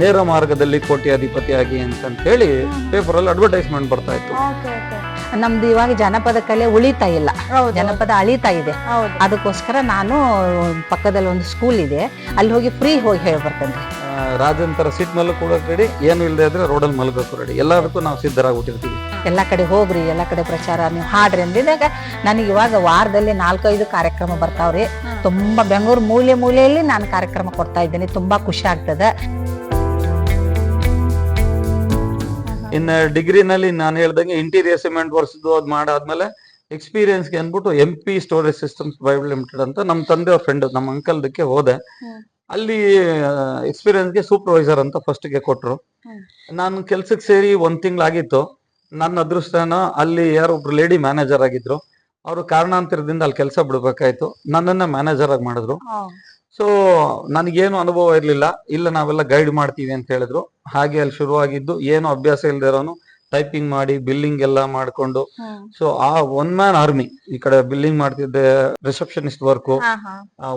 ನೇರ ಮಾರ್ಗದಲ್ಲಿ ಕೋಟ್ಯಾಧಿಪತಿಯಾಗಿ ಅಂತ ಹೇಳಿ ಪೇಪರ್ ಅಲ್ಲಿ ಅಡ್ವರ್ಟೈಸ್ಮೆಂಟ್ ಬರ್ತಾ ಇತ್ತು. Okay okay. ನಮ್ದು ಇವಾಗ ಜನಪದ ಕಲೆ ಉಳಿತಾ ಇಲ್ಲ. ಜನಪದ ಅಳಿತಾ ಇದೆ. ಅದಕ್ಕೋಸ್ಕರ ನಾನು ಪಕ್ಕದಲ್ಲಿ ಒಂದು ಸ್ಕೂಲ್ ಇದೆ. ಅಲ್ಲಿ ಹೋಗಿ ಫ್ರೀ ಹೋಗಿ ಹೇಳಿ ಬರ್ತೇನೆ. ರಾಜಂತರ ಸೀಟ್ ಮೇಲೆ ಕೂಡ ರೆಡಿ ಏನು ಇಲ್ಲದೆ ಇದ್ರೆ ರೋಡಲ್ಲಿ ಮಲಗಕ್ಕೂ ರೆಡಿ ಎಲ್ಲದಕ್ಕೂ ನಾವು ಸಿದ್ಧರಾಗ್ಬಿಟ್ಟಿರ್ತೀವಿ. ಎಲ್ಲ ಕಡೆ ಹೋಗ್ರಿ ಎಲ್ಲ ಕಡೆ ಪ್ರಚಾರ. ನೀವು ಹಾಡ್ರಿ ಅಂದಿದಾಗ ನನಗೆ ಇವಾಗ ವಾರದಲ್ಲಿ ನಾಲ್ಕೈದು ಕಾರ್ಯಕ್ರಮ ಬರ್ತಾವ್ರಿ. ತುಂಬಾ ಬೆಂಗಳೂರು ಮೂಲೆ ಮೂಲೆಯಲ್ಲಿ ನಾನು ಕಾರ್ಯಕ್ರಮ ಕೊಡ್ತಾ ಇದ್ದೀನಿ. ತುಂಬಾ ಖುಷಿ ಆಗ್ತದೆ. ಇನ್ನು ಡಿಗ್ರಿನಲ್ಲಿ ನಾನು ಹೇಳ್ದಂಗೆ ಇಂಟೀರಿಯರ್ ಸಿಮೆಂಟ್ ವರ್ಸ್ದು ಅದ್ ಮಾಡಾದ್ಮೇಲೆ ಎಕ್ಸ್ಪೀರಿಯನ್ಸ್ಗೆ ಅಂದ್ಬಿಟ್ಟು M P storage systems private limited ಅಂತ ನಮ್ಮ ತಂದೆ ಫ್ರೆಂಡ್ ನಮ್ಮ ಅಂಕಲ್ದಕ್ಕೆ ಹೋದೆ. ಅಲ್ಲಿ ಎಕ್ಸ್ಪೀರಿಯನ್ಸ್ಗೆ ಸೂಪರ್ವೈಸರ್ ಅಂತ ಫಸ್ಟ್ಗೆ ಕೊಟ್ರು. ಹ್ಮ್. ನಾನು ಕೆಲ್ಸಕ್ಕೆ ಸೇರಿ ಒಂದ್ ತಿಂಗಳಾಗಿತ್ತು. ನನ್ನ ಅದೃಷ್ಟನ ಅಲ್ಲಿ ಯಾರೋ ಒಬ್ರು ಲೇಡಿ ಮ್ಯಾನೇಜರ್ ಆಗಿದ್ರು. ಅವರು ಕಾರಣಾಂತರದಿಂದ ಅಲ್ಲಿ ಕೆಲಸ ಬಿಡ್ಬೇಕಾಯ್ತು. ನನ್ನನ್ನ ಮ್ಯಾನೇಜರ್ ಆಗಿ ಮಾಡಿದ್ರು. ಸೊ ನನಗೇನು ಅನುಭವ ಇರಲಿಲ್ಲ. ಇಲ್ಲ ನಾವೆಲ್ಲ ಗೈಡ್ ಮಾಡ್ತೀವಿ ಅಂತ ಹೇಳಿದ್ರು. ಹಾಗೆ ಅಲ್ಲಿ ಶುರುವಾಗಿದ್ದು ಏನು ಅಭ್ಯಾಸ ಇಲ್ಲದೆ ಇರೋನು ಟೈಪಿಂಗ್ ಮಾಡಿ ಬಿಲ್ಲಿಂಗ್ ಎಲ್ಲ ಮಾಡ್ಕೊಂಡು. ಸೊ ಆ ಒನ್ ಮ್ಯಾನ್ ಆರ್ಮಿ ಈ ಕಡೆ ಬಿಲ್ಲಿಂಗ್ ಮಾಡ್ತಿದ್ದೆ ರಿಸೆಪ್ಷನಿಸ್ಟ್ ವರ್ಕ್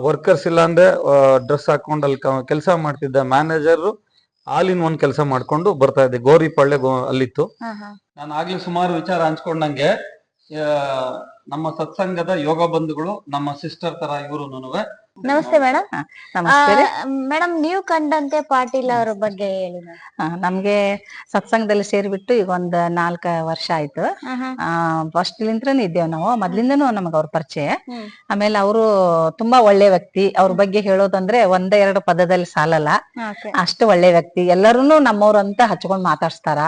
ವರ್ಕರ್ಸ್ ಇಲ್ಲ ಅಂದ್ರೆ ಡ್ರೆಸ್ ಹಾಕೊಂಡು ಅಲ್ಲಿ ಕೆಲಸ ಮಾಡ್ತಿದ್ದೆ. ಮ್ಯಾನೇಜರ್ ಆಲ್ ಇನ್ ಒನ್ ಕೆಲಸ ಮಾಡ್ಕೊಂಡು ಬರ್ತಾ ಇದ್ದೆ. ಗೋರಿ ಪಳ್ಳೆ ಅಲ್ಲಿತ್ತು. ನಾನು ಆಗ್ಲೇ ಸುಮಾರು ವಿಚಾರ ಹಂಚ್ಕೊಂಡಂಗೆ ನಮ್ಮ ಸತ್ಸಂಗದ ಯೋಗ ಬಂಧುಗಳು ನಮ್ಮ ಸಿಸ್ಟರ್ ತರ ಇವರು ನಮಸ್ತೆ ಮೇಡಮ್. ನಮಸ್ತೆ. ಮೇಡಮ್ ನೀವು ಕಂಡಂತೆ ಪಾಟೀಲ್ ಅವರ ಬಗ್ಗೆ ಹೇಳಿ ನಮ್ಗೆ ಸತ್ಸಂಗದಲ್ಲಿ ಸೇರಿಬಿಟ್ಟು ಈಗ ಒಂದ್ ನಾಲ್ಕ ವರ್ಷ ಆಯ್ತು. ಫಸ್ಟ್ ಲಿಂತ್ರನೇ ಇದ್ದೇವೆ ನಾವು. ಮೊದ್ಲಿಂದನೂ ನಮಗ ಅವ್ರ ಪರಿಚಯ. ಆಮೇಲೆ ಅವರು ತುಂಬಾ ಒಳ್ಳೆ ವ್ಯಕ್ತಿ. ಅವ್ರ ಬಗ್ಗೆ ಹೇಳೋದಂದ್ರೆ ಒಂದೇ ಎರಡು ಪದದಲ್ಲಿ ಸಾಲಲ್ಲ. ಅಷ್ಟು ಒಳ್ಳೆ ವ್ಯಕ್ತಿ. ಎಲ್ಲರೂನು ನಮ್ಮವ್ರು ಅಂತ ಹಚ್ಕೊಂಡ್ ಮಾತಾಡ್ಸ್ತಾರ.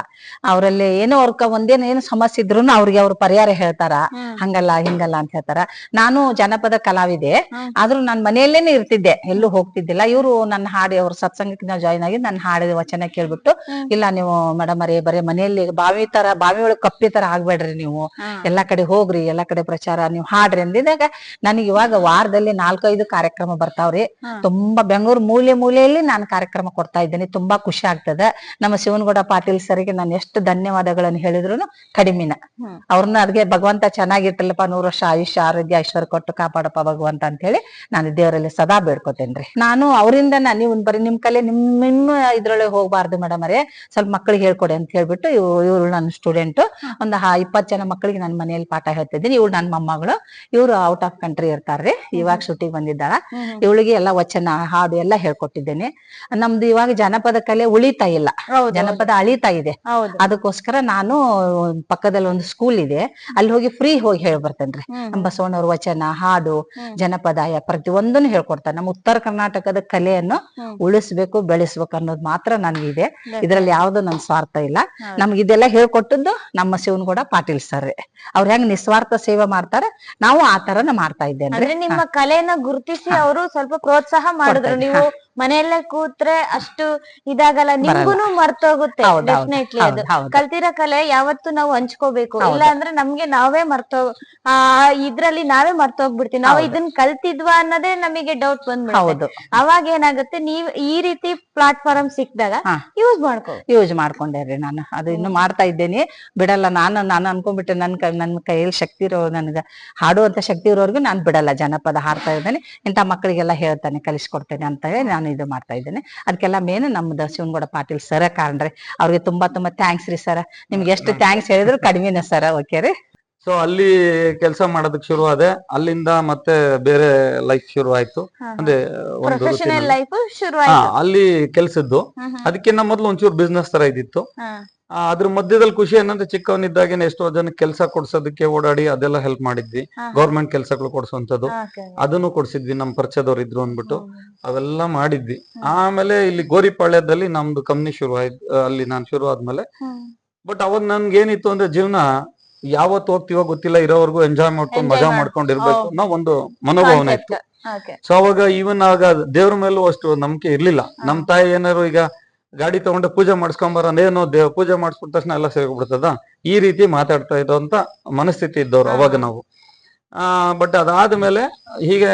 ಅವರಲ್ಲಿ ಏನೋ ಅವ್ರ ಒಂದೇನ ಏನು ಸಮಸ್ಯೆ ಇದ್ರು ಅವ್ರಿಗೆ ಅವ್ರ ಪರಿಹಾರ ಹೇಳ್ತಾರ. ಹಂಗಲ್ಲ ಹಿಂಗಲ್ಲ ಅಂತ ಹೇಳ್ತಾರ. ನಾನು ಜನಪದ ಕಲಾವಿದೆ. ಆದ್ರೂ ನಾನ್ ಮನೆಯಲ್ಲೇನೆ ಇರ್ತಿದ್ದೆ ಎಲ್ಲೂ ಹೋಗ್ತಿದ್ದಿಲ್ಲ. ಇವರು ನನ್ನ ಹಾಡಿ ಅವ್ರ ಸತ್ಸಂಗಕ್ಕೆ ನಾವು ಜಾಯ್ನ್ ಆಗಿ ನನ್ನ ಹಾಡಿದ ವಚನ ಕೇಳ್ಬಿಟ್ಟು. ಇಲ್ಲ ನೀವು ಮೇಡಮ್ ಅರೇ ಬರೀ ಮನೆಯಲ್ಲಿ ಬಾವಿ ತರ ಬಾವಿ ಒಳಗೆ ಕಪ್ಪಿ ತರ ಆಗ್ಬೇಡ್ರಿ ನೀವು. ಎಲ್ಲಾ ಕಡೆ ಹೋಗ್ರಿ ಎಲ್ಲಾ ಕಡೆ ಪ್ರಚಾರ ನೀವು ಹಾಡ್ರಿ ಅಂದಿದಾಗ ನನಗೆ ಇವಾಗ ವಾರದಲ್ಲಿ ನಾಲ್ಕೈದು ಕಾರ್ಯಕ್ರಮ ಬರ್ತಾವ್ರಿ. ತುಂಬಾ ಬೆಂಗಳೂರು ಮೂಲೆ ಮೂಲೆಯಲ್ಲಿ ನಾನು ಕಾರ್ಯಕ್ರಮ ಕೊಡ್ತಾ ಇದ್ದೇನೆ ತುಂಬಾ ಖುಷಿ ಆಗ್ತದ. ನಮ್ಮ ಶಿವನಗೌಡ ಪಾಟೀಲ್ ಸರ್ಗೆ ನಾನು ಎಷ್ಟು ಧನ್ಯವಾದಗಳನ್ನು ಹೇಳಿದ್ರು ಕಡಿಮಿನ. ಅವ್ರನ್ನ ಅದಕ್ಕೆ ಭಗವಂತ ಚೆನ್ನಾಗಿರ್ತಲ್ಲಪ್ಪ ನೂರು ವರ್ಷ ಆಯುಷ್ಯ ಆರೋಗ್ಯ ಐಶ್ವರ್ಯ ಕೊಟ್ಟು ಕಾಪಾಡಪ್ಪ ಭಗವಂತ ಅಂತ ಹೇಳಿ ನಾನು ದೇವರಲ್ಲಿ ಸದಾ ಬೇಡ್ಕೋತೇನ್ರಿ. ನಾನು ಅವರಿಂದ ನೀವು ಬರೀ ನಿಮ್ ಕಲೆ ನಿಮ್ ನಿಮ್ಮ ಇದ್ರೊಳಗೆ ಹೋಗ್ಬಾರ್ದು ಮೇಡಮ್ ಅರೇ ಸ್ವಲ್ಪ ಮಕ್ಳಿಗೆ ಹೇಳ್ಕೊಡಿ ಅಂತ ಹೇಳ್ಬಿಟ್ಟು ಇವ್ರು ನನ್ನ ಸ್ಟೂಡೆಂಟ್ ಒಂದು ಇಪ್ಪತ್ತು ಜನ ಮಕ್ಕಳಿಗೆ ನನ್ನ ಮನೆಯಲ್ಲಿ ಪಾಠ ಹೇಳ್ತಿದ್ದೀನಿ. ಇವ್ರು ನನ್ನ ಮೊಮ್ಮಗಳು. ಇವ್ರು ಔಟ್ ಆಫ್ ಕಂಟ್ರಿ ಇರ್ತಾರ್ರಿ. ಇವಾಗ ಶೂಟಿಂಗ್ ಬಂದಿದ್ದಾಳ. ಇವಳಿಗೆ ಎಲ್ಲ ವಚನ ಹಾಡು ಎಲ್ಲ ಹೇಳ್ಕೊಟ್ಟಿದ್ದೇನೆ. ನಮ್ದು ಇವಾಗ ಜನಪದ ಕಲೆ ಉಳಿತಾ ಇಲ್ಲ. ಜನಪದ ಅಳಿತಾ ಇದೆ. ಅದಕ್ಕೋಸ್ಕರ ನಾನು ಪಕ್ಕದಲ್ಲಿ ಒಂದು ಸ್ಕೂಲ್ ಇದೆ. ಅಲ್ಲಿ ಹೋಗಿ ಫ್ರೀ ಹೋಗಿ ಹೇಳಿ ಬರ್ತೇನ್ರಿ ಬಸವಣ್ಣವ್ರ ವಚನ ಹಾಡು ಹ್ಮ್. ಜನಪದಾಯ ಪ್ರತಿಯೊಂದನ್ನು ಹೇಳ್ಕೊಡ್ತಾರೆ. ನಮ್ಮ ಉತ್ತರ ಕರ್ನಾಟಕದ ಕಲೆಯನ್ನು. ಉಳಿಸ್ಬೇಕು ಬೆಳೆಸ್ಬೇಕು ಅನ್ನೋದು ಮಾತ್ರ ನನ್ಗಿದೆ ಇದ್ರಲ್ಲಿ ಯಾವ್ದು ನನ್ ಸ್ವಾರ್ಥ ಇಲ್ಲ. ನಮ್ಗೆ ಇದೆಲ್ಲ ಹೇಳ್ಕೊಟ್ಟದ್ದು ನಮ್ಮ ಶಿವನಗೌಡ ಪಾಟೀಲ್ ಸರ್ ಅವ್ರ ಹೆಂಗ್ ನಿಸ್ವಾರ್ಥ ಸೇವೆ ಮಾಡ್ತಾರೆ ನಾವು ಆ ತರನ ಮಾಡ್ತಾ ಇದ್ದೇನೆ. ನಿಮ್ಮ ಕಲೆಯನ್ನ ಗುರುತಿಸಿ ಅವರು ಸ್ವಲ್ಪ ಪ್ರೋತ್ಸಾಹ ಮಾಡಿದ್ರು. ನೀವು ಮನೆಯಲ್ಲೇ ಕೂತ್ರೆ ಅಷ್ಟು ಇದಾಗಲ್ಲ ನಿಮ್ಗೂನು ಮರ್ತೋಗುತ್ತೆ ಡೆಫಿನೆಟ್ಲಿ ಅದು. ಕಲ್ತಿರೋ ಕಲೆ ಯಾವತ್ತು ನಾವು ಹಂಚ್ಕೋಬೇಕು. ಇಲ್ಲ ಅಂದ್ರೆ ನಮ್ಗೆ ನಾವೇ ಮರ್ತೋ ಆ ಇದ್ರಲ್ಲಿ ನಾವೇ ಮರ್ತೋಗ್ಬಿಡ್ತೀವಿ. ನಾವು ಇದನ್ ಇದನ್ನ ಕಲ್ತಿದ್ವಾ ಅನ್ನೋದೇ ನಮಗೆ ಡೌಟ್ ಬಂದ್ಬಿಡುತ್ತೆ. ಅವಾಗ ಏನಾಗುತ್ತೆ ನೀವ್ ಈ ರೀತಿ ಪ್ಲಾಟ್ಫಾರ್ಮ್ ಸಿಕ್ಕಿದಾಗ ಹಾ. ಯೂಸ್ ಮಾಡ್ಕೋ ಯೂಸ್ ಮಾಡ್ಕೊಂಡೆ ರೀ ನಾನು. ಅದು ಇನ್ನು ಮಾಡ್ತಾ ಇದ್ದೇನೆ. ಬಿಡಲ್ಲ ನಾನು ನಾನು ಅನ್ಕೊಂಡ್ಬಿಟ್ಟೆ ನನ್ ಕ ನನ್ನ ಕೈಯಲ್ಲಿ ಶಕ್ತಿ ಇರೋ ನನ್ಗ ಹಾಡುವಂತ ಶಕ್ತಿ ಇರೋರ್ಗು ನಾನು ಬಿಡಲ್ಲ. ಜನಪದ ಹಾಡ್ತಾ ಇದ್ದೇನೆ. ಇಂಥ ಮಕ್ಕಳಿಗೆಲ್ಲ ಹೇಳ್ತಾನೆ ಕಲಿಸ್ಕೊಡ್ತೇನೆ ಅಂತ ಹೇಳಿ ನಾನು ಇದು ಮಾಡ್ತಾ ಇದ್ದೇನೆ. ಅದಕ್ಕೆಲ್ಲ ಮೇನ್ ನಮ್ದು ಶಿವನಗೌಡ ಪಾಟೀಲ್ ಸರ ಕಾಣ್ರಿ. ಅವ್ರಿಗೆ ತುಂಬಾ ತುಂಬಾ ಥ್ಯಾಂಕ್ಸ್ ರೀ ಸರ್ ನಿಮ್ಗೆ ಎಷ್ಟು ಥ್ಯಾಂಕ್ಸ್ ಹೇಳಿದ್ರು ಕಡಿಮೆನೆ ಸರ್ ಓಕೆ ರೀ? ಸೊ ಅಲ್ಲಿ ಕೆಲಸ ಮಾಡೋದಕ್ಕೆ ಶುರು ಆದೆ ಅಲ್ಲಿಂದ ಮತ್ತೆ ಬೇರೆ ಲೈಫ್ ಶುರು ಆಯ್ತು ಅಂದ್ರೆ ಒಂದು ಪ್ರೊಫೆಷನಲ್ ವೃತ್ತಿನಲ್ಲಿ. ಲೈಫ್ ಶುರು ಹಾ ಆಯ್ತು ಅಲ್ಲಿ ಕೆಲ್ಸದ್ದು ಹ್ಮ್, ಹ್ಮ್. ಅದಕ್ಕಿಂತ ಮೊದ್ಲು ಒಂಚೂರು ಬಿಸ್ನೆಸ್ ತರ ಇದ್ದಿತ್ತು ಹಾ. ಆ, ಅದ್ರ ಮಧ್ಯದಲ್ಲಿ ಖುಷಿ ಏನಂದ್ರೆ ಚಿಕ್ಕವನಿದ್ದಾಗೇನೆ ಎಷ್ಟೋ ಜನ ಕೆಲಸ ಕೊಡ್ಸೋದಕ್ಕೆ ಓಡಾಡಿ ಅದೆಲ್ಲ ಹೆಲ್ಪ್ ಮಾಡಿದ್ವಿ ಹಾ. ಗೌರ್ಮೆಂಟ್ ಕೆಲಸಗಳು ಕೊಡ್ಸೋಂಥದ್ದು Okay. ಅದನ್ನು ಕೊಡ್ಸಿದ್ವಿ ನಮ್ಮ ಪರಿಚಯದವ್ರು ಇದ್ರು ಅಂದ್ಬಿಟ್ಟು. ಅವೆಲ್ಲ ಮಾಡಿದ್ವಿ ಆಮೇಲೆ ಇಲ್ಲಿ ಗೋರಿಪಾಳ್ಯದಲ್ಲಿ ನಮ್ದು ಕಂಪ್ನಿ ಶುರು ಆಯ್ತು ಅಲ್ಲಿ ನಾನು ಶುರು ಆದ್ಮೇಲೆ ಹ್ಮ್. ಬಟ್ ಅವಾಗ ನನ್ಗೆ ಏನಿತ್ತು ಅಂದ್ರೆ ಜೀವನ ಯಾವತ್ತು ಹೋಗ್ತೀವೋ ಗೊತ್ತಿಲ್ಲ ಇರೋವರೆಗೂ ಎಂಜಾಯ್ ಮಾಡ್ಕೊಂಡು ಮಜಾ ಮಾಡ್- ಮಾಡ್ಕೊಂಡು ಇರ್ಬೇಕು ಅನ್ನೋ ಒಂದು ಮನೋಭಾವನೆ ಇತ್ತು. ಸೊ ಅವಾಗ ಈವನ್ ಆಗ ದೇವ್ರ ಮೇಲೂ ಅಷ್ಟು ನಂಬಿಕೆ ಇರ್ಲಿಲ್ಲ. ನಮ್ ತಾಯಿ ಏನಾರು ಈಗ ಗಾಡಿ ತಗೊಂಡೆ ಪೂಜೆ ಮಾಡಿಸ್ಕೊಂಬರ ಏನೋ ದೇವ್ ಪೂಜೆ ಮಾಡಿಸ್ಬಿಟ್ಟ ತಕ್ಷಣ ಎಲ್ಲ ಸೇರ್ಬಿಡ್ತದ ಈ ರೀತಿ ಮಾತಾಡ್ತಾ ಇರೋಂತ ಮನಸ್ಥಿತಿ ಇದ್ದವ್ರು ಅವಾಗ ನಾವು. ಆ ಬಟ್ ಅದಾದ್ಮೇಲೆ ಹೀಗೆ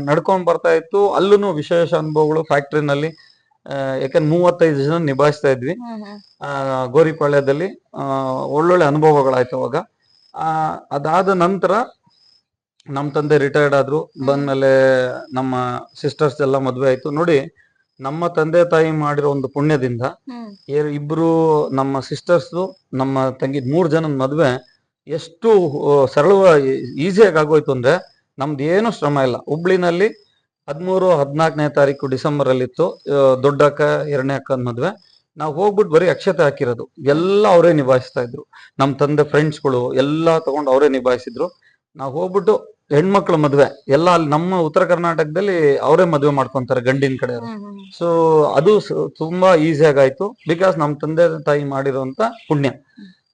ನಡ್ಕೊಂಡ್ ಬರ್ತಾ ಇತ್ತು. ಅಲ್ಲೂ ವಿಶೇಷ ಅನುಭವಗಳು ಫ್ಯಾಕ್ಟ್ರಿನಲ್ಲಿ ಯಾಕಂದ್ರೆ ಮೂವತ್ತೈದು ಜನ ನಿಭಾಯಿಸ್ತಾ ಇದ್ವಿ. ಗೋರಿಪಾಳ್ಯದಲ್ಲಿ ಆ, ಒಳ್ಳೊಳ್ಳೆ ಅನುಭವಗಳಾಯ್ತು ಅವಾಗ. ಆ, ಅದಾದ ನಂತರ ನಮ್ಮ ತಂದೆ ರಿಟೈರ್ಡ್ ಆದ್ರು. ಬಂದ್ಮೇಲೆ ನಮ್ಮ ಸಿಸ್ಟರ್ಸ್ ಎಲ್ಲ ಮದ್ವೆ ಆಯ್ತು. ನೋಡಿ ನಮ್ಮ ತಂದೆ ತಾಯಿ ಮಾಡಿರೋ ಒಂದು ಪುಣ್ಯದಿಂದ ಇಬ್ರು ನಮ್ಮ ಸಿಸ್ಟರ್ಸ್ ನಮ್ಮ ತಂಗಿ ಮೂರ್ ಜನದ ಮದ್ವೆ ಎಷ್ಟು ಸರಳವಾಗಿ ಈಸಿಯಾಗಿ ಆಗೋಯ್ತು ಅಂದ್ರೆ ನಮ್ದು ಏನು ಶ್ರಮ ಇಲ್ಲ. ಹುಬ್ಳಿನಲ್ಲಿ ಹದಿಮೂರು ಹದಿನಾಲ್ಕನೇ ತಾರೀಕು ಡಿಸೆಂಬರ್ ಅಲ್ಲಿ ಇತ್ತು ದೊಡ್ಡ ಅಕ್ಕ ಎರಡನೇ ಅಕ್ಕನ ಮದ್ವೆ. ನಾವು ಹೋಗ್ಬಿಟ್ಟು ಬರೀ ಅಕ್ಷತೆ ಹಾಕಿರೋದು. ಎಲ್ಲ ಅವರೇ ನಿಭಾಯಿಸ್ತಾ ಇದ್ರು. ನಮ್ಮ ತಂದೆ ಫ್ರೆಂಡ್ಸ್ಗಳು ಎಲ್ಲ ತಗೊಂಡು ಅವರೇ ನಿಭಾಯಿಸಿದ್ರು. ನಾವು ಹೋಗ್ಬಿಟ್ಟು ಹೆಣ್ಮಕ್ಳ ಮದ್ವೆ. ಎಲ್ಲ ಅಲ್ಲಿ ನಮ್ಮ ಉತ್ತರ ಕರ್ನಾಟಕದಲ್ಲಿ ಅವರೇ ಮದ್ವೆ ಮಾಡ್ಕೊಂತಾರೆ ಗಂಡಿನ ಕಡೆ ಸೊ ಅದು ತುಂಬಾ ಈಸಿಯಾಗಿ ಆಯ್ತು. ಬಿಕಾಸ್ ನಮ್ಮ ತಂದೆ ತಾಯಿ ಮಾಡಿರುವಂತ ಪುಣ್ಯ.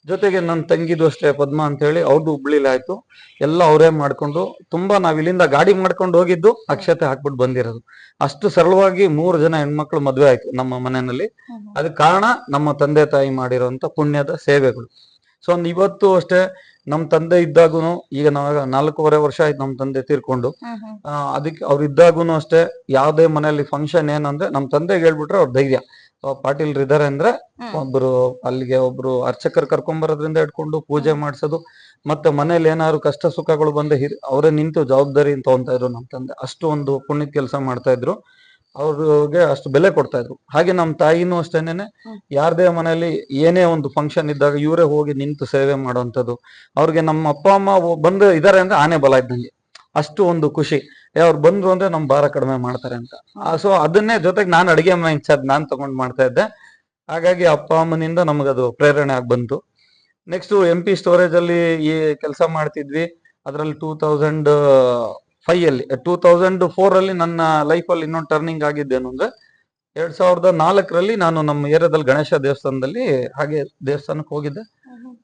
ಜೊತೆಗೆ ನನ್ನ ತಂಗಿದು ಅಷ್ಟೇ ಪದ್ಮ ಅಂತ ಹೇಳಿ ಅವ್ರದ್ದು ಹುಬ್ಳಿಲಿ ಆಯ್ತು. ಎಲ್ಲ ಅವರೇ ಮಾಡ್ಕೊಂಡು ತುಂಬಾ ನಾವ್ ಇಲ್ಲಿಂದ ಗಾಡಿ ಮಾಡ್ಕೊಂಡು ಹೋಗಿದ್ದು ಅಕ್ಷತೆ ಹಾಕ್ಬಿಟ್ಟು ಬಂದಿರೋದು. ಅಷ್ಟು ಸರಳವಾಗಿ ಮೂರು ಜನ ಹೆಣ್ಮಕ್ಳು ಮದ್ವೆ ಆಯ್ತು ನಮ್ಮ ಮನೆಯಲ್ಲಿ. ಅದಕ್ಕೆ ಕಾರಣ ನಮ್ಮ ತಂದೆ ತಾಯಿ ಮಾಡಿರುವಂತ ಪುಣ್ಯದ ಸೇವೆಗಳು. ಸೊ ಇವತ್ತು ಅಷ್ಟೇ ನಮ್ ತಂದೆ ಇದ್ದಾಗೂ ಈಗ ನಾವಾಗ ನಾಲ್ಕೂವರೆ ವರ್ಷ ಆಯ್ತು ನಮ್ ತಂದೆ ತೀರ್ಕೊಂಡು. ಅದಕ್ಕೆ ಅವ್ರು ಇದ್ದಾಗೂ ಅಷ್ಟೇ ಯಾವ್ದೇ ಮನೆಯಲ್ಲಿ ಫಂಕ್ಷನ್ ಏನಂದ್ರೆ ನಮ್ ತಂದೆಗೆ ಹೇಳ್ಬಿಟ್ರೆ ಅವ್ರ ಧೈರ್ಯ. ಪಾಟೀಲ್ರು ಇದಾರೆ ಅಂದ್ರೆ. ಒಬ್ರು ಅಲ್ಲಿಗೆ ಒಬ್ರು ಅರ್ಚಕರು ಕರ್ಕೊಂಬರೋದ್ರಿಂದ ಇಟ್ಕೊಂಡು ಪೂಜೆ ಮಾಡ್ಸೋದು. ಮತ್ತೆ ಮನೇಲಿ ಏನಾದ್ರು ಕಷ್ಟ ಸುಖಗಳು ಬಂದ ಹಿರಿ ಅವರೇ ನಿಂತು ಜವಾಬ್ದಾರಿ ತಗೊಂತಾ ಇದ್ರು ನಮ್ ತಂದೆ. ಅಷ್ಟು ಒಂದು ಪುಣ್ಯದ ಕೆಲಸ ಮಾಡ್ತಾ ಇದ್ರು. ಅವ್ರಿಗೆ ಅಷ್ಟು ಬೆಲೆ ಕೊಡ್ತಾ ಇದ್ರು. ಹಾಗೆ ನಮ್ ತಾಯಿನೂ ಅಷ್ಟೇನೆ ಯಾರದೇ ಮನೆಯಲ್ಲಿ ಏನೇ ಒಂದು ಫಂಕ್ಷನ್ ಇದ್ದಾಗ ಇವರೇ ಹೋಗಿ ನಿಂತು ಸೇವೆ ಮಾಡುವಂತದ್ದು ಅವ್ರಿಗೆ ನಮ್ಮ ಅಪ್ಪ ಅಮ್ಮ ಬಂದು ಇದಾರೆ ಅಂದ್ರೆ ಆನೆ ಬಲ ಇದ್ದಂಗೆ. ಅಷ್ಟು ಒಂದು ಖುಷಿ ಅವ್ರು ಬಂದ್ರು ಅಂದ್ರೆ ನಮ್ ಭಾರ ಕಡಿಮೆ ಮಾಡ್ತಾರೆ ಅಂತ. ಸೊ ಅದನ್ನೇ ಜೊತೆಗೆ ನಾನು ಅಡಿಗೆ ಮನೆ ಇನ್ಚಾರ್ಜ್ ನಾನ್ ತಗೊಂಡ್ ಮಾಡ್ತಾ ಇದ್ದೆ. ಹಾಗಾಗಿ ಅಪ್ಪ ಅಮ್ಮನಿಂದ ನಮಗದು ಪ್ರೇರಣೆ ಆಗಿ ಬಂತು. ನೆಕ್ಸ್ಟ್ ಎಂ ಪಿ ಸ್ಟೋರೇಜ್ ಅಲ್ಲಿ ಈ ಕೆಲಸ ಮಾಡ್ತಿದ್ವಿ. ಅದರಲ್ಲಿ ಟೂ ತೌಸಂಡ್ ಫೈವ್ ಅಲ್ಲಿ ಟೂ ತೌಸಂಡ್ ಫೋರ್ ಅಲ್ಲಿ ನನ್ನ ಲೈಫ್ ಅಲ್ಲಿ ಇನ್ನೊಂದು ಟರ್ನಿಂಗ್ ಆಗಿದ್ದೇನು ಅಂದ್ರೆ ಎರಡ್ ಸಾವಿರದ ನಾಲ್ಕರಲ್ಲಿ ನಾನು ನಮ್ಮ ಏರಿಯಾದಲ್ಲಿ ಗಣೇಶ ದೇವಸ್ಥಾನದಲ್ಲಿ ಹಾಗೆ ದೇವಸ್ಥಾನಕ್ಕೆ ಹೋಗಿದ್ದೆ.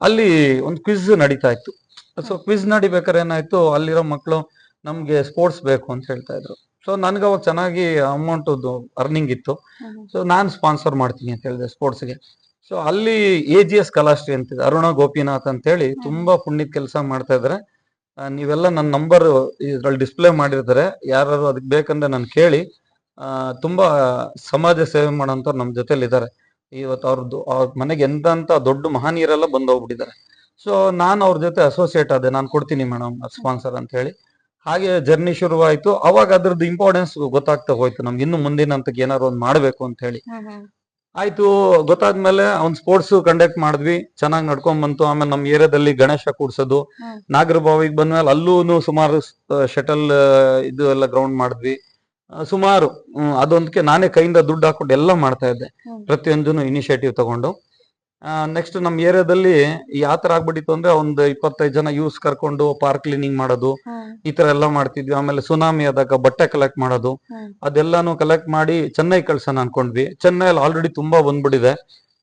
ಅಲ್ಲಿ ಒಂದು ಕ್ವಿಜ್ ನಡೀತಾ ಇತ್ತು. ಸೊ ಕ್ವಿಜ್ ನಡಿಬೇಕಾದ್ರೆ ಏನಾಯ್ತು ಅಲ್ಲಿರೋ ಮಕ್ಕಳು ನಮ್ಗೆ ಸ್ಪೋರ್ಟ್ಸ್ ಬೇಕು ಅಂತ ಹೇಳ್ತಾ ಇದ್ರು. ಸೊ ನನ್ಗೆ ಅವಾಗ ಚೆನ್ನಾಗಿ ಅಮೌಂಟ್ ಅರ್ನಿಂಗ್ ಇತ್ತು. ಸೊ ನಾನು ಸ್ಪಾನ್ಸರ್ ಮಾಡ್ತೀನಿ ಅಂತ ಹೇಳಿದೆ ಸ್ಪೋರ್ಟ್ಸ್ಗೆ ಸೊ ಅಲ್ಲಿ ಎ ಜಿ ಎಸ್ ಕಲಾಶ್ರೀ ಅಂತಿದೆ. ಅರುಣ ಗೋಪಿನಾಥ್ ಅಂತ ಹೇಳಿ ತುಂಬಾ ಪುಣ್ಯದ ಕೆಲಸ ಮಾಡ್ತಾ ಇದಾರೆ. ನೀವೆಲ್ಲ ನನ್ನ ನಂಬರ್ ಇದ್ರಲ್ಲಿ ಡಿಸ್ಪ್ಲೇ ಮಾಡಿರ್ತಾರೆ. ಯಾರು ಅದಕ್ಕೆ ಬೇಕಂದ್ರೆ ನಾನು ಕೇಳಿ. ತುಂಬಾ ಸಮಾಜ ಸೇವೆ ಮಾಡೋಂಥವ್ರು ನಮ್ಮ ಜೊತೆಲಿ ಇದ್ದಾರೆ ಇವತ್ತು ಅವ್ರದ್ದು ಅವ್ರ ಮನೆಗೆ ಎಂತ ದೊಡ್ಡ ಮಹಾನೀರೆಲ್ಲ ಬಂದು ಹೋಗ್ಬಿಟ್ಟಿದ್ದಾರೆ. ಸೊ ನಾನು ಅವ್ರ ಜೊತೆ ಅಸೋಸಿಯೇಟ್ ಆದೆ. ನಾನು ಕೊಡ್ತೀನಿ ಮೇಡಮ್ ಸ್ಪಾನ್ಸರ್ ಅಂತ ಹೇಳಿ ಹಾಗೆ ಜರ್ನಿ ಶುರುವಾಯ್ತು. ಅವಾಗ ಅದ್ರದ್ದು ಇಂಪಾರ್ಟೆನ್ಸ್ ಗೊತ್ತಾಗ್ತಾ ಹೋಯ್ತು. ನಮ್ಗೆ ಇನ್ನು ಮುಂದಿನ ಹಂತಕ್ಕೆ ಏನಾದ್ರು ಒಂದ್ ಮಾಡ್ಬೇಕು ಅಂತ ಹೇಳಿ. ಆಯ್ತು ಗೊತ್ತಾದ್ಮೇಲೆ ಅವ್ನ್ ಸ್ಪೋರ್ಟ್ಸ್ ಕಂಡಕ್ಟ್ ಮಾಡಿದ್ವಿ. ಚೆನ್ನಾಗಿ ನಡ್ಕೊಂಡ್ ಬಂತು. ಆಮೇಲೆ ನಮ್ಮ ಏರಿಯಾದಲ್ಲಿ ಗಣೇಶ ಕೂಡ್ಸೋದು. ನಾಗರಬಾವಿಗೆ ಬಂದ್ಮೇಲೆ ಅಲ್ಲೂ ಸುಮಾರು ಶಟಲ್ ಇದು ಎಲ್ಲ ಗ್ರೌಂಡ್ ಮಾಡಿದ್ವಿ. ಸುಮಾರು ಅದೊಂದಕ್ಕೆ ನಾನೇ ಕೈಯಿಂದ ದುಡ್ಡು ಹಾಕೊಂಡು ಎಲ್ಲ ಮಾಡ್ತಾ ಇದ್ದೆ. ಪ್ರತಿಯೊಂದು ಪ್ರತಿಯೊಂದನ್ನು ಇನಿಷಿಯೇಟಿವ್ ತಗೊಂಡು. ನೆಕ್ಸ್ಟ್ ನಮ್ಮ ಏರಿಯಾದಲ್ಲಿ ಯಾವ ತರ ಆಗ್ಬಿಟ್ಟಿತ್ತು ಅಂದ್ರೆ ಒಂದು ಇಪ್ಪತ್ತೈದು ಜನ ಯೂಸ್ ಕರ್ಕೊಂಡು ಪಾರ್ಕ್ ಕ್ಲೀನಿಂಗ್ ಮಾಡೋದು. ಈ ತರ ಎಲ್ಲ ಮಾಡ್ತಿದ್ವಿ. ಆಮೇಲೆ ಸುನಾಮಿ ಆದಾಗ ಬಟ್ಟೆ ಕಲೆಕ್ಟ್ ಮಾಡೋದು. ಅದೆಲ್ಲಾನು ಕಲೆಕ್ಟ್ ಮಾಡಿ ಚೆನ್ನೈ ಕಳ್ಸೋಣ ಅನ್ಕೊಂಡ್ವಿ. ಚೆನ್ನೈಲಿ ಆಲ್ರೆಡಿ ತುಂಬಾ ಬಂದ್ಬಿಟ್ಟಿದೆ.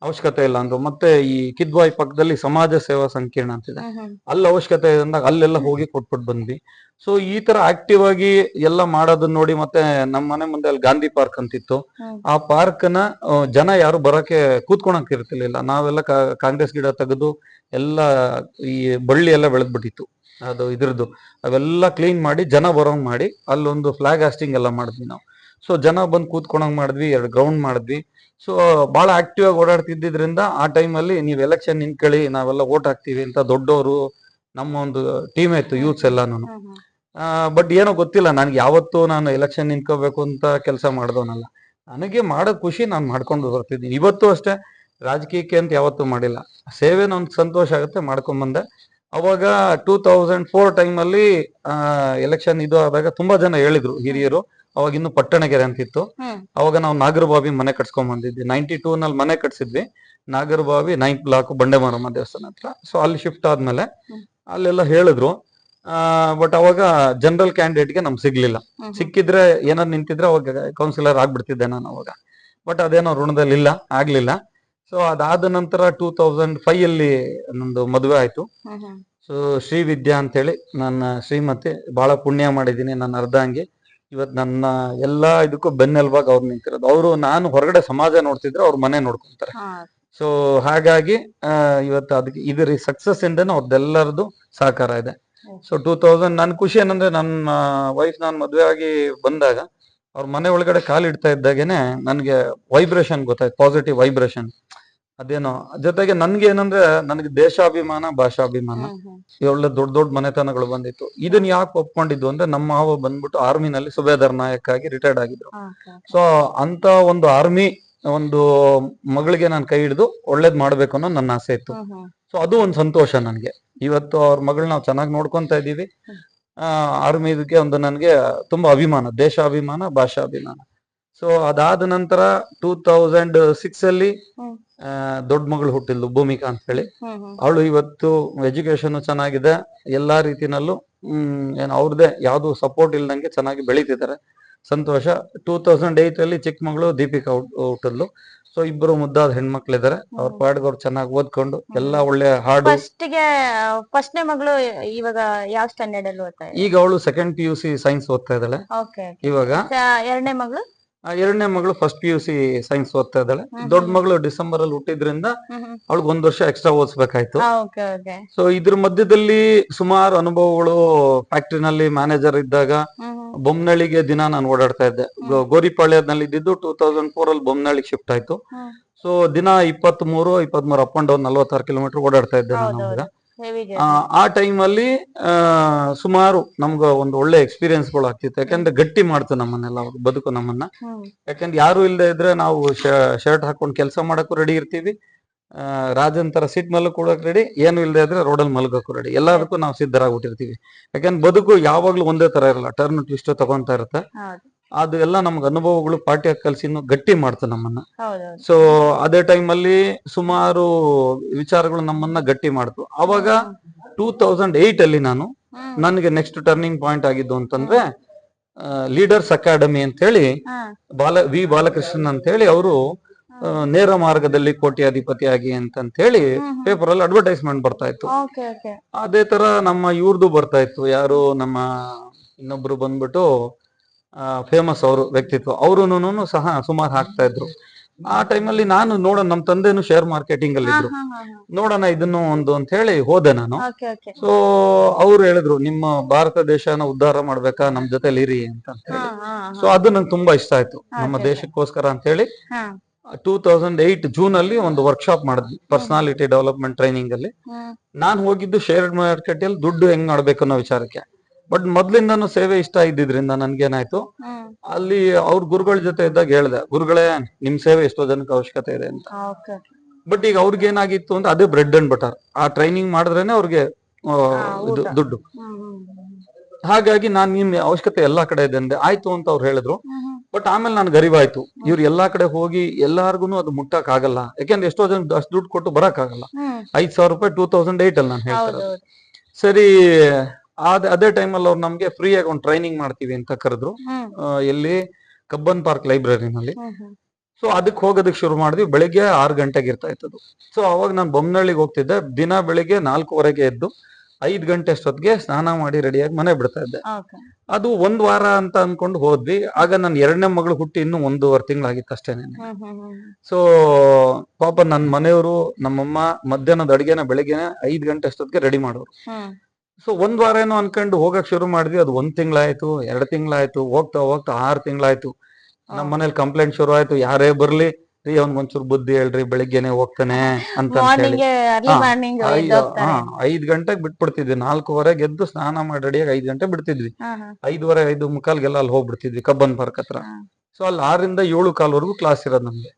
ಅವಶ್ಯಕತೆ ಇಲ್ಲ ಅಂದ್ರು. ಮತ್ತೆ ಈ ಕಿದ್ವಾಯಿ ಪಕ್ಕದಲ್ಲಿ ಸಮಾಜ ಸೇವಾ ಸಂಕೀರ್ಣ ಅಂತಿದೆ. ಅಲ್ಲಿ ಅವಶ್ಯಕತೆ ಇದೆ ಅಂದಾಗ ಅಲ್ಲೆಲ್ಲ ಹೋಗಿ ಕೊಟ್ಬಿಟ್ಟು ಬಂದ್ವಿ. ಸೊ ಈ ತರ ಆಕ್ಟಿವ್ ಆಗಿ ಎಲ್ಲ ಮಾಡೋದನ್ನ ನೋಡಿ ಮತ್ತೆ ನಮ್ಮ ಮನೆ ಮುಂದೆ ಅಲ್ಲಿ ಗಾಂಧಿ ಪಾರ್ಕ್ ಅಂತಿತ್ತು. ಆ ಪಾರ್ಕ್ನ ಜನ ಯಾರು ಬರಕ್ಕೆ ಕೂತ್ಕೊಳಕ್ ಇರ್ತಿರ್ಲಿಲ್ಲ. ನಾವೆಲ್ಲ ಕಾಂಗ್ರೆಸ್ ಗಿಡ ತೆಗೆದು ಎಲ್ಲ ಈ ಬಳ್ಳಿ ಎಲ್ಲ ಬೆಳೆದ್ಬಿಟ್ಟಿತ್ತು. ಅದು ಇದ್ರದ್ದು. ಅವೆಲ್ಲ ಕ್ಲೀನ್ ಮಾಡಿ ಜನ ಬರೋಂಗ್ ಮಾಡಿ ಅಲ್ಲೊಂದು ಫ್ಲಾಗ್ ಹಾಸ್ಟಿಂಗ್ ಎಲ್ಲ ಮಾಡಿದ್ವಿ ನಾವು. ಸೊ ಜನ ಬಂದು ಕೂತ್ಕೊಳಂಗ್ ಮಾಡಿದ್ವಿ ಎರಡು ಗ್ರೌಂಡ್ ಮಾಡಿದ್ವಿ. ಸೊ ಬಹಳ ಆಕ್ಟಿವ್ ಆಗಿ ಓಡಾಡ್ತಿದ್ದಿದ್ರಿಂದ ಆ ಟೈಮಲ್ಲಿ ನೀವು ಎಲೆಕ್ಷನ್ ನಿಂತ್ಕೊಳ್ಳಿ ನಾವೆಲ್ಲ ಓಟ್ ಹಾಕ್ತಿವಿ ಅಂತ ದೊಡ್ಡವರು ನಮ್ಮ ಒಂದು ಟೀಮ್ ಇತ್ತು ಯೂತ್ಸ್ ಎಲ್ಲಾನು. ಬಟ್ ಏನೋ ಗೊತ್ತಿಲ್ಲ. ನನ್ಗೆ ಯಾವತ್ತೂ ನಾನು ಎಲೆಕ್ಷನ್ ನಿಂತ್ಕೋಬೇಕು ಅಂತ ಕೆಲಸ ಮಾಡಿದವನಲ್ಲ. ನನಗೆ ಮಾಡೋ ಖುಷಿ ನಾನು ಮಾಡ್ಕೊಂಡು ಬರ್ತಿದ್ದೀನಿ. ಇವತ್ತು ಅಷ್ಟೇ ರಾಜಕೀಯಕ್ಕೆ ಅಂತ ಯಾವತ್ತೂ ಮಾಡಿಲ್ಲ. ಸೇವೆ ನನ್ಗೆ ಸಂತೋಷ ಆಗುತ್ತೆ ಮಾಡ್ಕೊಂಬಂದೆ. ಅವಾಗ ಟೂ ತೌಸಂಡ್ ಫೋರ್ ಟೈಮಲ್ಲಿ ಎಲೆಕ್ಷನ್ ಇದು ಆದಾಗ ತುಂಬಾ ಜನ ಹೇಳಿದ್ರು ಹಿರಿಯರು. ಅವಾಗ ಇನ್ನು ಪಟ್ಟಣಗೆರೆ ಅಂತಿತ್ತು. ಅವಾಗ ನಾವು ನಾಗರಬಾವಿ ಮನೆ ಕಟ್ಸ್ಕೊಂಡ್ ಬಂದಿದ್ವಿ. ನೈನ್ಟಿ ಟೂ ನಲ್ಲಿ ಮನೆ ಕಟ್ಸಿದ್ವಿ. ನಾಗರಬಾವಿ ನೈನ್ ಬ್ಲಾಕ್ ಬಂಡೆಮಾರಮ್ಮ ದೇವಸ್ಥಾನ ಹತ್ರ. ಸೊ ಅಲ್ಲಿ ಶಿಫ್ಟ್ ಆದ್ಮೇಲೆ. ಅಲ್ಲೆಲ್ಲ ಹೇಳಿದ್ರು. ಬಟ್ ಅವಾಗ ಜನರಲ್ ಕ್ಯಾಂಡಿಡೇಟ್ಗೆ ನಮ್ಗೆ ಸಿಗ್ಲಿಲ್ಲ. ಸಿಕ್ಕಿದ್ರೆ ಏನಾದ್ರು ನಿಂತಿದ್ರೆ ಅವಾಗ ಕೌನ್ಸಿಲರ್ ಆಗ್ಬಿಡ್ತಿದ್ದೆ ನಾನು ಅವಾಗ. ಬಟ್ ಅದೇನೋ ಋಣದಲ್ಲಿ ಇಲ್ಲ ಆಗ್ಲಿಲ್ಲ. ಸೊ ಅದಾದ ನಂತರ ಟೂ ತೌಸಂಡ್ ಫೈವ್ ಅಲ್ಲಿ ನಂದು ಮದುವೆ ಆಯ್ತು. ಸೊ ಶ್ರೀ ವಿದ್ಯಾ ಅಂತೇಳಿ ನನ್ನ ಶ್ರೀಮತಿ ಬಹಳ ಪುಣ್ಯ ಮಾಡಿದ್ದೀನಿ ನನ್ನ ಅರ್ಧಾಂಗಿ. ಇವತ್ತು ನನ್ನ ಎಲ್ಲಾ ಇದಕ್ಕೂ ಬೆನ್ನೆಲ್ಬಾಗ್ ಅವ್ರು ನಿಂತಿರೋದು. ಅವರು ನಾನು ಹೊರಗಡೆ ಸಮಾಜ ನೋಡ್ತಿದ್ರೆ ಅವ್ರ ಮನೆ ನೋಡ್ಕೊಂತಾರೆ. ಸೊ ಹಾಗಾಗಿ ಇವತ್ತು ಅದಕ್ಕೆ ಇದ್ರ ಸಕ್ಸಸ್ ಇಂದನೂ ಅವ್ರದ್ದೆಲ್ಲರದು ಸಹಕಾರ ಇದೆ. ಸೊ ಟೂ ತೌಸಂಡ್ ನನ್ ಖುಷಿ ಏನಂದ್ರೆ ನನ್ನ ವೈಫ್ ನಾನು ಮದ್ವೆ ಆಗಿ ಬಂದಾಗ ಅವ್ರ ಮನೆ ಒಳಗಡೆ ಕಾಲಿಡ್ತಾ ಇದ್ದಾಗೇನೆ ನನ್ಗೆ ವೈಬ್ರೇಷನ್ ಗೊತ್ತಾಯ್ತು ಪಾಸಿಟಿವ್ ವೈಬ್ರೇಷನ್ ಅದೇನೋ ಜೊತೆಗೆ ನನ್ಗೆ ಏನಂದ್ರೆ ನನಗೆ ದೇಶಾಭಿಮಾನ ಭಾಷಾಭಿಮಾನ. ಒಳ್ಳೆ ದೊಡ್ಡ ದೊಡ್ಡ ಮನೆತನಗಳು ಬಂದಿತ್ತು. ಇದನ್ನ ಯಾಕೆ ಒಪ್ಕೊಂಡಿದ್ದು ಅಂದ್ರೆ ನಮ್ಮ ಮಾವ ಬಂದ್ಬಿಟ್ಟು ಆರ್ಮಿನಲ್ಲಿ ಸುಬೇದಾರ್ ನಾಯಕ್ ಆಗಿ ರಿಟೈರ್ಡ್ ಆಗಿದ್ರು. ಸೊ ಅಂತ ಒಂದು ಆರ್ಮಿ ಒಂದು ಮಗಳಿಗೆ ನಾನು ಕೈ ಹಿಡಿದು ಒಳ್ಳೇದ್ ಮಾಡ್ಬೇಕು ಅನ್ನೋ ನನ್ನ ಆಸೆ ಇತ್ತು. ಸೊ ಅದು ಒಂದು ಸಂತೋಷ ನನಗೆ. ಇವತ್ತು ಅವ್ರ ಮಗಳ್ ನಾವು ಚೆನ್ನಾಗಿ ನೋಡ್ಕೊಂತ ಇದೀವಿ ಆರ್ಮಿ ಇದಕ್ಕೆ ಒಂದು ನನಗೆ ತುಂಬಾ ಅಭಿಮಾನ ದೇಶಾಭಿಮಾನ ಭಾಷಾಭಿಮಾನ ಸೊ ಅದಾದ ನಂತರ ಟೂ ತೌಸಂಡ್ ಸಿಕ್ಸ್ ಅಲ್ಲಿ ದೊಡ್ಡ ಮಗಳು ಹುಟ್ಟಿದ್ಲು ಭೂಮಿಕಾ ಅಂತ ಹೇಳಿ. ಅವಳು ಇವತ್ತು ಎಜುಕೇಶನ್ ಚೆನ್ನಾಗಿದೆ. ಎಲ್ಲಾ ರೀತಿನಲ್ಲೂ ಹ್ಮ್ ಏನು ಅವ್ರದೇ ಯಾವ್ದು ಸಪೋರ್ಟ್ ಇಲ್ದಂಗೆ ಚೆನ್ನಾಗಿ ಬೆಳೀತಿದ್ದಾರೆ. ಸಂತೋಷ. ಟೂ ತೌಸಂಡ್ ಏಟ್ ಅಲ್ಲಿ ಚಿಕ್ಕ ಮಗಳು ದೀಪಿಕಾ ಹುಟ್ಟಿದ್ಲು. ಸೊ ಇಬ್ಬರು ಮುದ್ದಾದ ಹೆಣ್ಮಕ್ಳಿದ್ದಾರೆ ಅವ್ರ ಪಾಡಿಗೆ ಅವ್ರು ಚೆನ್ನಾಗಿ ಓದ್ಕೊಂಡು ಎಲ್ಲಾ ಒಳ್ಳೆ ಹಾಡು ಫಸ್ಟ್ಗೆ ಫಸ್ಟ್ನೇ ಮಗಳು ಇವಾಗ ಯಾವ ಸ್ಟ್ಯಾಂಡರ್ಡ್ ಅಲ್ಲಿ ಓದ್ತಾ ಇದೆ ಈಗ ಅವಳು second P U C science ಓದ್ತಾ ಇದ್ದಾಳೆ. ಓಕೆ. ಇವಾಗ ಎರಡನೇ ಮಗಳು? ಎರಡನೇ ಮಗಳು first P U C science ಓದ್ತಾ ಇದ್ದಾಳೆ. ದೊಡ್ಡ ಮಗಳು ಡಿಸೆಂಬರ್ ಅಲ್ಲಿ ಹುಟ್ಟಿದ್ರಿಂದ ಅವಳಿಗೆ ಒಂದ್ ವರ್ಷ ಎಕ್ಸ್ಟ್ರಾ ಓದಿಸ್ಬೇಕಾಯ್ತು. ಸೊ ಇದ್ರ ಮಧ್ಯದಲ್ಲಿ ಸುಮಾರು ಅನುಭವಗಳು ಫ್ಯಾಕ್ಟ್ರಿನಲ್ಲಿ ಮ್ಯಾನೇಜರ್ ಇದ್ದಾಗ ಬೊಮ್ಮನಳ್ಳಿಗೆ ದಿನ ನಾನು ಓಡಾಡ್ತಾ ಇದ್ದೆ. ಗೋರಿಪಾಳ್ಯದಲ್ಲಿ ಇದ್ದಿದ್ದು ಟೂ ತೌಸಂಡ್ ಫೋರ್ ಅಲ್ಲಿ ಬೊಮ್ಮನಳ್ಳಿಗೆ ಶಿಫ್ಟ್ ಆಯ್ತು. ಸೊ ದಿನ ಇಪ್ಪತ್ತ್ ಮೂರು ಇಪ್ಪತ್ತ್ ಮೂರು ಅಪ್ ಅಂಡ್ ಡೌನ್ ನಲ್ವತ್ತಾರು ಕಿಲೋಮೀಟರ್ ಓಡಾಡ್ತಾ ಇದ್ದೆ ನಾನು. ಆ, ಟೈಮ್ ಅಲ್ಲಿ ಸುಮಾರು ನಮ್ಗ ಒಂದು ಒಳ್ಳೆ ಎಕ್ಸ್ಪೀರಿಯನ್ಸ್ಗಳು ಆಗ್ತಿತ್ತು. ಯಾಕಂದ್ರೆ ಗಟ್ಟಿ ಮಾಡ್ತು ನಮ್ಮನ್ನೆಲ್ಲ ಅವ್ರು ಬದುಕು ನಮ್ಮನ್ನ. ಯಾಕಂದ್ರೆ ಯಾರು ಇಲ್ಲದೆ ಇದ್ರೆ ನಾವು ಶರ್ಟ್ ಹಾಕೊಂಡು ಕೆಲಸ ಮಾಡಕ್ಕೂ ರೆಡಿ ಇರ್ತೀವಿ. ರಾಜನ್ ತರ ಸೀಟ್ ಮೇಲೆ ಕೂಡಕ್ ರೆಡಿ ಏನು ಇಲ್ಲದೆ ಇದ್ರೆ ರೋಡಲ್ಲಿ ಮಲಗಕ್ಕೂ ರೆಡಿ ಎಲ್ಲದಕ್ಕೂ ನಾವು ಸಿದ್ಧರಾಗ್ಬಿಟ್ಟಿರ್ತೀವಿ. ಯಾಕಂದ್ರೆ ಬದುಕು ಯಾವಾಗ್ಲೂ ಒಂದೇ ತರ ಇರಲ್ಲ. ಟರ್ನ್ ಟ್ವಿಸ್ಟ್ ತಗೊಂತ ಇರತ್ತ. ಅದು ಎಲ್ಲ ನಮ್ಗೆ ಅನುಭವಗಳು ಪಾಠ್ಯ ಕಲ್ಸಿ ಇನ್ನು ಗಟ್ಟಿ ಮಾಡ್ತು ನಮ್ಮನ್ನ. ಸೊ ಅದೇ ಟೈಮ್ ಅಲ್ಲಿ ಸುಮಾರು ವಿಚಾರಗಳು ನಮ್ಮನ್ನ ಗಟ್ಟಿ ಮಾಡ್ತು. ಅವಾಗ ಟೂ ತೌಸಂಡ್ ಏಟ್ ಅಲ್ಲಿ ನಾನು ನನಗೆ ನೆಕ್ಸ್ಟ್ ಟರ್ನಿಂಗ್ ಪಾಯಿಂಟ್ ಆಗಿದ್ದು ಅಂತಂದ್ರೆ ಲೀಡರ್ಸ್ ಅಕಾಡೆಮಿ ಅಂತ ಹೇಳಿ ಬಾಲ ವಿ ಬಾಲಕೃಷ್ಣನ್ ಅಂತ ಹೇಳಿ ಅವರು ನೇರ ಮಾರ್ಗದಲ್ಲಿ ಕೋಟ್ಯಾಧಿಪತಿಯಾಗಿ ಅಂತ ಹೇಳಿ ಪೇಪರ್ ಅಲ್ಲಿ ಅಡ್ವರ್ಟೈಸ್ಮೆಂಟ್ ಬರ್ತಾ ಇತ್ತು. ಅದೇ ತರ ನಮ್ಮ ಇವ್ರದ್ದು ಬರ್ತಾ ಇತ್ತು. ಯಾರು ನಮ್ಮ ಇನ್ನೊಬ್ರು ಬಂದ್ಬಿಟ್ಟು ಫೇಮಸ್ ಅವರು ವ್ಯಕ್ತಿತ್ವ. ಅವರು ಸಹ ಸುಮಾರು ಹಾಕ್ತಾ ಇದ್ರು. ಆ ಟೈಮಲ್ಲಿ ನಾನು ನೋಡೋಣ ನಮ್ಮ ತಂದೆನು ಶೇರ್ ಮಾರ್ಕೆಟಿಂಗ್ ಅಲ್ಲಿ ಇದ್ರು. ನೋಡೋಣ ಇದನ್ನು ಒಂದು ಅಂತ ಹೇಳಿ ಹೋದೆ ನಾನು. ಸೊ ಅವ್ರು ಹೇಳಿದ್ರು ನಿಮ್ಮ ಭಾರತ ದೇಶನ ಉದ್ಧಾರ ಮಾಡ್ಬೇಕಾ? ನಮ್ ಜೊತೆಲಿ ಇರಿ ಅಂತ ಹೇಳಿ ಸೊ ಅದು ನಂಗೆ ತುಂಬಾ ಇಷ್ಟ ಆಯ್ತು. ನಮ್ಮ ದೇಶಕ್ಕೋಸ್ಕರ ಅಂತ ಹೇಳಿ ಟೂ ತೌಸಂಡ್ ಏಟ್ ಜೂನ್ ಅಲ್ಲಿ ಒಂದು ವರ್ಕ್ಶಾಪ್ ಮಾಡಿದ್ವಿ ಪರ್ಸನಾಲಿಟಿ ಡೆವಲಪ್ಮೆಂಟ್ ಟ್ರೈನಿಂಗ್ ಅಲ್ಲಿ. ನಾನು ಹೋಗಿದ್ದು ಶೇರ್ ಮಾರ್ಕೆಟ್ ಅಲ್ಲಿ ದುಡ್ಡು ಹೆಂಗ್ ಮಾಡ್ಬೇಕು ಅನ್ನೋ ವಿಚಾರಕ್ಕೆ. ಬಟ್ ಮೊದ್ಲಿಂದಾನು ಸೇವೆ ಇಷ್ಟ ಇದ್ದಿದ್ರಿಂದ ನನ್ಗೇನಾಯ್ತು ಅಲ್ಲಿ ಅವ್ರ ಗುರುಗಳ ಜೊತೆ ಇದ್ದಾಗ ಹೇಳ್ದೆ ಗುರುಗಳೇ ನಿಮ್ ಸೇವೆ ಎಷ್ಟೋ ಜನಕ್ಕೆ ಅವಶ್ಯಕತೆ ಇದೆ ಅಂತ. ಬಟ್ ಈಗ ಅವ್ರಿಗೆ ಏನಾಗಿತ್ತು ಅಂದ್ರೆ ಅದೇ ಬ್ರೆಡ್ ಅಂಡ್ ಬಟರ್ ಆ ಟ್ರೈನಿಂಗ್ ಮಾಡಿದ್ರೇನೆ ಅವ್ರಿಗೆ ದುಡ್ಡು. ಹಾಗಾಗಿ ನಾನ್ ನಿಮ್ ಅವಶ್ಯಕತೆ ಎಲ್ಲಾ ಕಡೆ ಇದೆ ಅಂದೆ ಆಯ್ತು ಅಂತ ಅವ್ರು ಹೇಳಿದ್ರು. ಬಟ್ ಆಮೇಲೆ ನನ್ಗೆ ಅರಿವಾಯ್ತು ಇವ್ರು ಎಲ್ಲಾ ಕಡೆ ಹೋಗಿ ಎಲ್ಲಾರ್ಗುನು ಅದು ಮುಟ್ಟಕ್ ಆಗಲ್ಲ ಯಾಕೆಂದ್ರೆ ಎಷ್ಟೋ ಜನ ಅಷ್ಟು ದುಡ್ಡು ಕೊಟ್ಟು ಬರಕ್ ಆಗಲ್ಲ ಐದ್ ಸಾವಿರ ರೂಪಾಯಿ ಟೂ ತೌಸಂಡ್ ಏಟ್ ಅಲ್ಲಿ ನಾನು ಹೇಳ್ತಾರೆ ಸರಿ ಅದ ಅದೇ ಟೈಮಲ್ಲಿ ಅವ್ರು ನಮ್ಗೆ ಫ್ರೀ ಆಗಿ ಒಂದು ಟ್ರೈನಿಂಗ್ ಮಾಡ್ತೀವಿ ಅಂತ ಕರೆದ್ರು. ಎಲ್ಲಿ? Cubbon park ಲೈಬ್ರರಿನಲ್ಲಿ. ಸೊ ಅದಕ್ಕೆ ಹೋಗೋದಕ್ಕೆ ಶುರು ಮಾಡಿದ್ವಿ. ಬೆಳಿಗ್ಗೆ ಆರು ಗಂಟೆಗೆ ಇರ್ತಾ ಇತ್ತು ಸೊ ಅವಾಗ ನಾನು ಬೊಮ್ಮನಹಳ್ಳಿಗೆ ಹೋಗ್ತಿದ್ದೆ. ದಿನ ಬೆಳಿಗ್ಗೆ ನಾಲ್ಕೂವರೆಗೆ ಎದ್ದು ಐದ್ ಗಂಟೆ ಅಷ್ಟೊತ್ತಿಗೆ ಸ್ನಾನ ಮಾಡಿ ರೆಡಿಯಾಗಿ ಮನೆ ಬಿಡ್ತಾ ಇದ್ದೆ. ಅದು ಒಂದ್ ವಾರ ಅಂತ ಅನ್ಕೊಂಡು ಹೋದ್ವಿ. ಆಗ ನನ್ನ ಎರಡನೇ ಮಗಳು ಹುಟ್ಟಿ ಇನ್ನು ಒಂದೂವರೆ ತಿಂಗಳಾಗಿತ್ತು ಅಷ್ಟೇನೆ ಸೊ ಪಾಪ ನನ್ನ ಮನೆಯವರು ನಮ್ಮಮ್ಮ ಮಧ್ಯಾಹ್ನದ ಅಡಿಗೆನ ಬೆಳಿಗ್ಗೆನೆ ಐದ್ ಗಂಟೆ ಅಷ್ಟೊತ್ತಿಗೆ ರೆಡಿ ಮಾಡೋರು. ಸೊ ಒಂದ್ ವಾರ ಏನೋ ಅನ್ಕೊಂಡು ಹೋಗಕ್ ಶುರು ಮಾಡಿದ್ವಿ. ಅದು ಒಂದ್ ತಿಂಗಳಾಯ್ತು ಎರಡ್ ತಿಂಗಳಾಯ್ತು ಹೋಗ್ತಾ ಹೋಗ್ತಾ ಆರ್ ತಿಂಗಳಾಯ್ತು. ನಮ್ಮ ಮನೇಲಿ ಕಂಪ್ಲೇಂಟ್ ಶುರು ಆಯ್ತು ಯಾರೇ ಬರ್ಲಿ ರೀ ಅವ್ನ್ ಒಂಚೂರು ಬುದ್ಧಿ ಹೇಳ್ರಿ ಬೆಳಿಗ್ಗೆನೆ ಹೋಗ್ತಾನೆ ಅಂತ ಹೇಳಿ. ಐದ್ ಗಂಟೆಗೆ ಬಿಟ್ಬಿಡ್ತಿದ್ವಿ. ನಾಲ್ಕೂವರೆಗೆ ಎದ್ದು ಸ್ನಾನ ಮಾಡಿ ರೆಡಿಯಾಗಿ ಐದ್ ಗಂಟೆ ಬಿಡ್ತಿದ್ವಿ. ಐದುವರೆ ಐದು ಮುಕ್ಕಾಲ್ಗೆಲ್ಲ ಅಲ್ಲಿ ಹೋಗ್ಬಿಡ್ತಿದ್ವಿ ಕಬ್ಬನ್ ಪಾರ್ಕ್ ಹತ್ರ. ಸೊ ಅಲ್ಲಿ ಆರಿಂದ ಏಳು ಕಾಲ್ವರೆಗೂ ಕ್ಲಾಸ್ ಇರೋದು ನಮ್ಗೆ